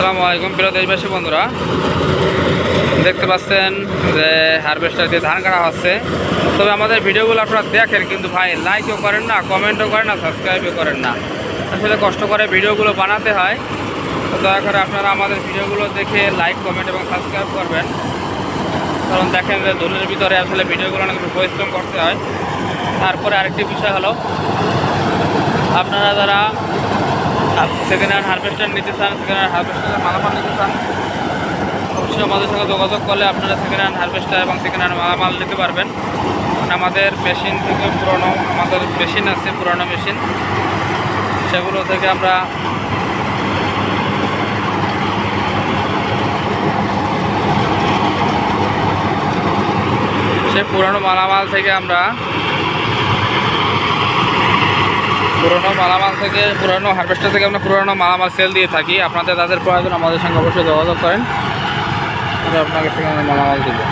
আসসালামু আলাইকুম, প্রিয় দেশবাসী বন্ধুরা। দেখতে পাচ্ছেন যে হারভেস্টার দিয়ে ধান কাটা হচ্ছে। তবে আমাদের ভিডিওগুলো আপনারা দেখেন, কিন্তু ভাই লাইকও করেন না কমেন্টও করেন না সাবস্ক্রাইবও করেন না। আসলে কষ্ট করে ভিডিওগুলো বানাতে হয়। দয়া করে আপনারা আমাদের ভিডিওগুলো দেখে লাইক কমেন্ট এবং সাবস্ক্রাইব করবেন। কারণ দেখেন যে ধুলের ভিতরে আসলে ভিডিওগুলো অনেক পরিশ্রম করতে হয়। তারপরে আরেকটি বিষয় হলো, আপনারা যারা সেকেন্ড হ্যান্ড হারভেস্টার নিতে চান সেকেন্ড হ্যান্ড হারভেস্টারের মালামাল নিতে চান, অবশ্যই আমাদের সঙ্গে যোগাযোগ করলে আপনারা সেকেন্ড হ্যান্ড হারভেস্টার এবং সেকেন্ড হ্যান্ড মালামাল নিতে পারবেন। আমাদের মেশিন থেকে পুরনো, আমাদের মেশিন আছে, পুরনো মেশিন সেগুলো থেকে আমরা সে পুরনো মালামাল থেকে আমরা পুরনো মালামাল থেকে, পুরনো হারভেস্টার থেকে আমরা পুরনো মালামাল সেল দিয়ে থাকি। আপনাদের তাদের প্রয়োজন আমাদের সঙ্গে অবশ্যই যোগাযোগ করেন। আপনাকে সেখানে মালামাল দেবো।